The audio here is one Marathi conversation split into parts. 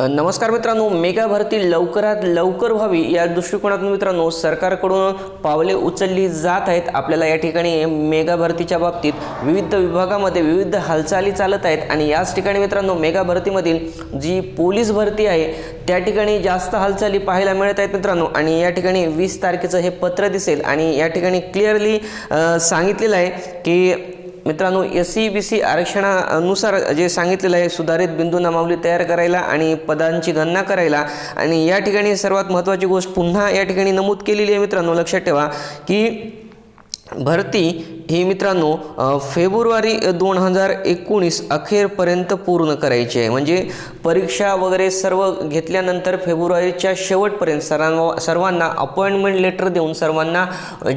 नमस्कार मित्रांनो मेगा भरती लवकरात लवकर व्हावी या दृष्टिकोनातून मित्रांनो सरकारकडून पावले उचलली जात आहेत. आपल्याला या ठिकाणी मेगा भरतीच्या बाबतीत विविध विभागामध्ये विविध हालचाली चालत आहेत. आणि याच ठिकाणी मित्रांनो मेगा भरतीमधील जी पोलीस भरती आहे त्या ठिकाणी जास्त हालचाली पाहायला मिळत आहेत मित्रांनो. आणि या ठिकाणी वीस तारखेचं हे पत्र दिसेल. आणि या ठिकाणी क्लिअरली सांगितलेलं आहे की मित्रांनो एस सी बी सी आरक्षणानुसार जे सांगितलेलं आहे सुधारित बिंदू नामावली तयार करायला आणि पदांची गणना करायला. आणि या ठिकाणी सर्वात महत्त्वाची गोष्ट पुन्हा या ठिकाणी नमूद केलेली आहे मित्रांनो लक्षात ठेवा की भरती ही मित्रांनो फेब्रुवारी दोन हजार एकोणीस अखेरपर्यंत पूर्ण करायची आहे. म्हणजे परीक्षा वगैरे सर्व घेतल्यानंतर फेब्रुवारीच्या शेवटपर्यंत सर्वांना सर्वांना अपॉइंटमेंट लेटर देऊन सर्वांना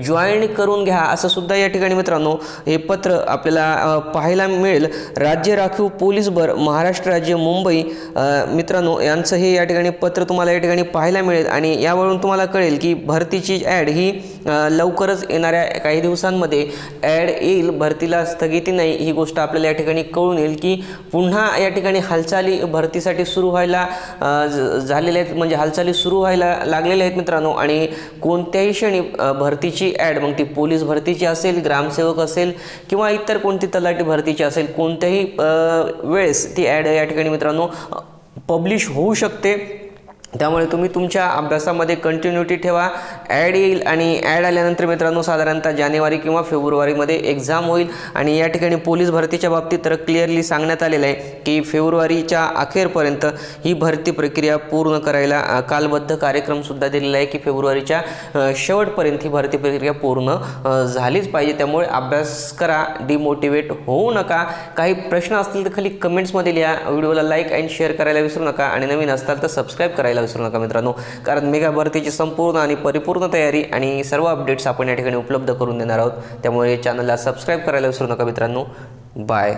जॉईन करून घ्या असं सुद्धा या ठिकाणी मित्रांनो हे पत्र आपल्याला पाहायला मिळेल. राज्य राखीव पोलीस भर महाराष्ट्र राज्य मुंबई मित्रांनो यांचं हे या ठिकाणी पत्र तुम्हाला या ठिकाणी पाहायला मिळेल. आणि यावरून तुम्हाला कळेल की भरतीची ॲड ही लवकरच येणाऱ्या काही दिवसांमध्ये ॲड येईल भरतीला स्थगिती नाही ही गोष्ट आपल्याला या ठिकाणी कळून येईल की पुन्हा या ठिकाणी हालचाली भरतीसाठी सुरू व्हायला ज- झालेल्या आहेत म्हणजे हालचाली सुरू व्हायला लागलेल्या आहेत मित्रांनो. आणि कोणत्याही क्षणी भरतीची ॲड मग ती पोलीस भरतीची असेल ग्रामसेवक असेल किंवा इतर कोणती तलाठी भरतीची असेल कोणत्याही वेळेस ती ॲड या ठिकाणी मित्रांनो पब्लिश होऊ शकते. त्यामुळे तुम्ही तुमच्या अभ्यासामध्ये कंटिन्युटी ठेवा. ॲड येईल आणि ॲड आल्यानंतर मित्रांनो साधारणतः जानेवारी किंवा फेब्रुवारीमध्ये एक्झाम होईल. आणि या ठिकाणी पोलीस भरतीच्या बाबतीत तर क्लिअरली सांगण्यात आलेलं आहे की फेब्रुवारीच्या अखेरपर्यंत ही भरती प्रक्रिया पूर्ण करायला कालबद्ध कार्यक्रमसुद्धा दिलेला आहे की फेब्रुवारीच्या शेवटपर्यंत ही भरती प्रक्रिया पूर्ण झालीच पाहिजे. त्यामुळे अभ्यास करा डिमोटिवेट होऊ नका. काही प्रश्न असतील तर खाली कमेंट्समध्ये लिहा. व्हिडिओला लाईक अँड शेअर करायला विसरू नका. आणि नवीन असताल तर सबस्क्राईब करायला विसरू नका मित्रांनो. कारण मेगा भरतीची संपूर्ण आणि परिपूर्ण तयारी आणि सर्व अपडेट्स आपण या ठिकाणी उपलब्ध करून देणार आहोत. त्यामुळे चॅनलला सबस्क्राईब करायला विसरू नका मित्रांनो. बाय